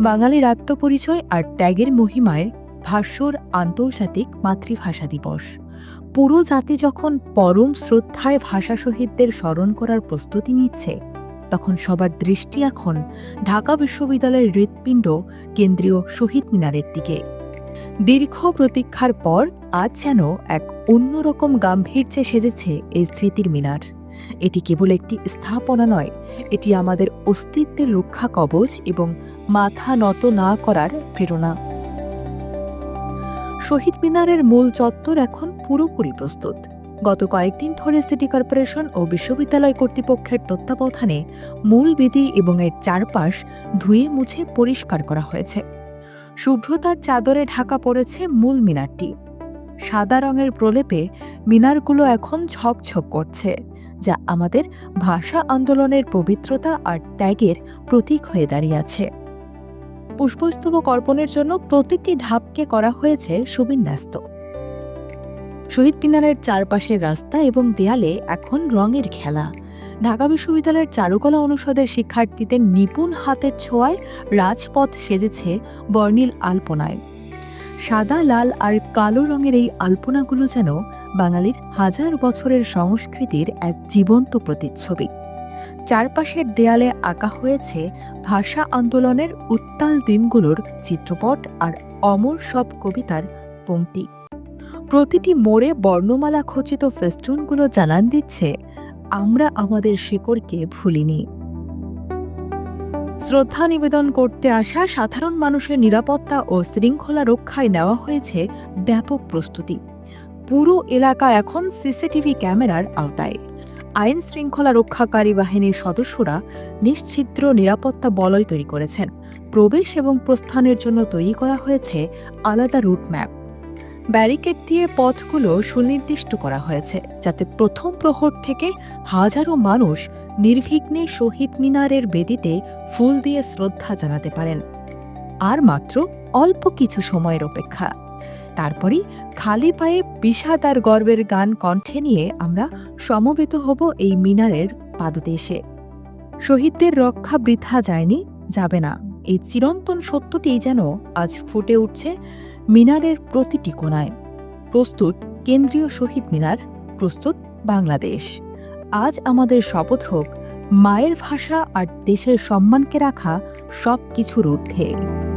বাঙালির আত্মপরিচয় আর ত্যাগের মহিমায় ভাষ্যর আন্তর্জাতিক মাতৃভাষা দিবস। পুরো জাতি যখন পরম শ্রদ্ধায় ভাষা শহীদদের স্মরণ করার প্রস্তুতি নিচ্ছে, তখন সবার দৃষ্টি এখন ঢাকা বিশ্ববিদ্যালয়ের হৃৎপিণ্ড কেন্দ্রীয় শহীদ মিনারের দিকে। দীর্ঘ প্রতীক্ষার পর আজ যেন এক অন্যরকম গাম্ভীর্যে সেজেছে এই স্মৃতির মিনার। এটি কেবল একটি স্থাপনা নয়, এটি আমাদের অস্তিত্বের রক্ষা কবচ এবং মাথা নত না করার প্রেরণা। শহীদ মিনারের মূল চত্বর এখন পুরোপুরি প্রস্তুত। গত কয়েকদিন ধরে সিটি কর্পোরেশন ও বিশ্ববিদ্যালয় কর্তৃপক্ষের তত্ত্বাবধানে মূল বিধি এবং এর চারপাশ ধুয়ে মুছে পরিষ্কার করা হয়েছে। শুভ্রতার চাদরে ঢাকা পড়েছে মূল মিনারটি। সাদা রঙের প্রলেপে মিনারগুলো এখন ঝকঝক করছে। যা আমাদের ভাষা আন্দোলনের পবিত্রতা আর ত্যাগের প্রতীক হয়ে দাঁড়িয়ে আছে। পুষ্পস্তবক অর্পণের জন্য প্রতিটি ধাপকে করা হয়েছে সুবিন্যস্ত শহীদ মিনারের চারপাশের রাস্তা এবং দেয়ালে এখন রঙের খেলা। ঢাকা বিশ্ববিদ্যালয়ের চারুকলা অনুষদের শিক্ষার্থীদের নিপুণ হাতের ছোঁয়ায় রাজপথ সেজেছে বর্ণিল আলপনায়। সাদা, লাল আর কালো রঙের এই আলপনাগুলো যেন বাঙালির হাজার বছরের সংস্কৃতির এক জীবন্ত প্রতিচ্ছবি। চারপাশের দেয়ালে আঁকা হয়েছে ভাষা আন্দোলনের উত্তাল দিনগুলোর চিত্রপট আর অমর সব কবিতার পংক্তি প্রতিটি মোড়ে বর্ণমালা খচিত ফেস্টুনগুলো জানান দিচ্ছে, আমরা আমাদের শিকড়কে ভুলিনি। শ্রদ্ধা নিবেদন করতে আসা সাধারণ মানুষের নিরাপত্তা ও শৃঙ্খলা রক্ষায় নেওয়া হয়েছে ব্যাপক প্রস্তুতি। পুরো এলাকা এখন সিসিটিভি ক্যামেরার আওতায়। আইন শৃঙ্খলা রক্ষাকারী বাহিনীর সদস্যরা নিশ্ছিদ্র নিরাপত্তা বলয় তৈরি করেছেন। প্রবেশ এবং প্রস্থানের জন্য তৈরি করা হয়েছে আলাদা রুট ম্যাপ। ব্যারিকেড দিয়ে পথগুলো সুনির্দিষ্ট করা হয়েছে, যাতে প্রথম প্রহর থেকে হাজারো মানুষ নির্বিঘ্নে শহীদ মিনারের বেদিতে ফুল দিয়ে শ্রদ্ধা জানাতে পারেন। আর মাত্র অল্প কিছু সময়ের অপেক্ষা। তারপরই খালি পায়ে বিষাদ আর গর্বের গান কণ্ঠে নিয়ে আমরা সমবেত হব এই মিনারের পাদদেশে। শহীদদের রক্ষা বৃথা যায়নি, যাবে না। এই চিরন্তন সত্যটি যেন আজ ফুটে উঠছে মিনারের প্রতিটি কোণায়। প্রস্তুত কেন্দ্রীয় শহীদ মিনার, প্রস্তুত বাংলাদেশ। আজ আমাদের শপথ হোক, মায়ের ভাষা আর দেশের সম্মানকে রাখা সব কিছুর ঊর্ধ্বে।